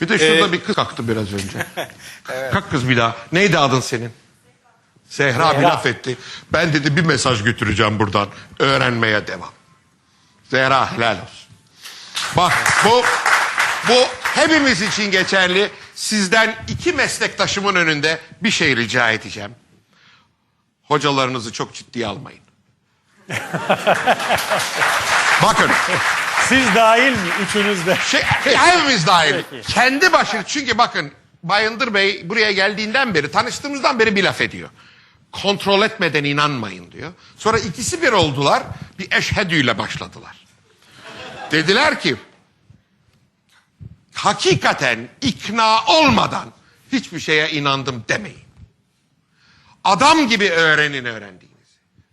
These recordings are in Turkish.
Bir de şurada bir kız kalktı biraz önce. Kalk kız bir daha. Neydi adın senin? Zehra, bir laf etti. Ben dedi bir mesaj götüreceğim buradan. Öğrenmeye devam. Zehra helal olsun. Bak bu bu hepimiz için geçerli. Sizden iki meslektaşımın önünde bir şey rica edeceğim. Hocalarınızı çok ciddiye almayın. Bakın Siz dahil mi? Üçünüz de. şey, hepimiz dahil. Kendi başına çünkü bakın Bayındır Bey buraya geldiğinden beri tanıştığımızdan beri bir laf ediyor. Kontrol etmeden inanmayın diyor. Sonra ikisi bir oldular. Bir eşhedüyle başladılar. Dediler ki hakikaten ikna olmadan hiçbir şeye inandım demeyin. Adam gibi öğrenin öğrendiğinizi.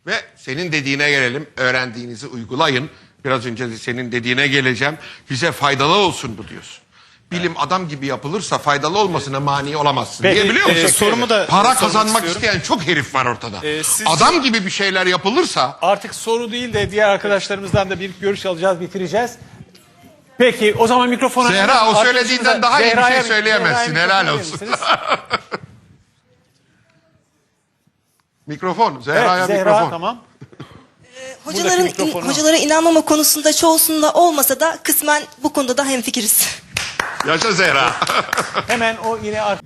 Ve senin dediğine gelelim, öğrendiğinizi uygulayın. Biraz önce de senin dediğine geleceğim. Bize faydalı olsun bu diyorsun. Bilim adam gibi yapılırsa faydalı olmasına mani olamazsın Peki, diye biliyor musun? e, sorumu da Para sormak kazanmak istiyorum. isteyen çok herif var ortada. E, sizce- Adam gibi bir şeyler yapılırsa Artık soru değil de diğer arkadaşlarımızdan da bir görüş alacağız, bitireceğiz. Peki o zaman mikrofonu... Zehra, o söylediğinden daha iyi bir şey söyleyemezsin, Zehra'ya helal mikrofonu olsun. misiniz? mikrofon, Zehra'ya Evet, Zehra mikrofon. tamam. Hocaların mikrofonu al. hocalara inanmama konusunda çoğusunda olmasa da kısmen bu konuda da hemfikiriz. Yaşa Zehra. Hemen o yine ar-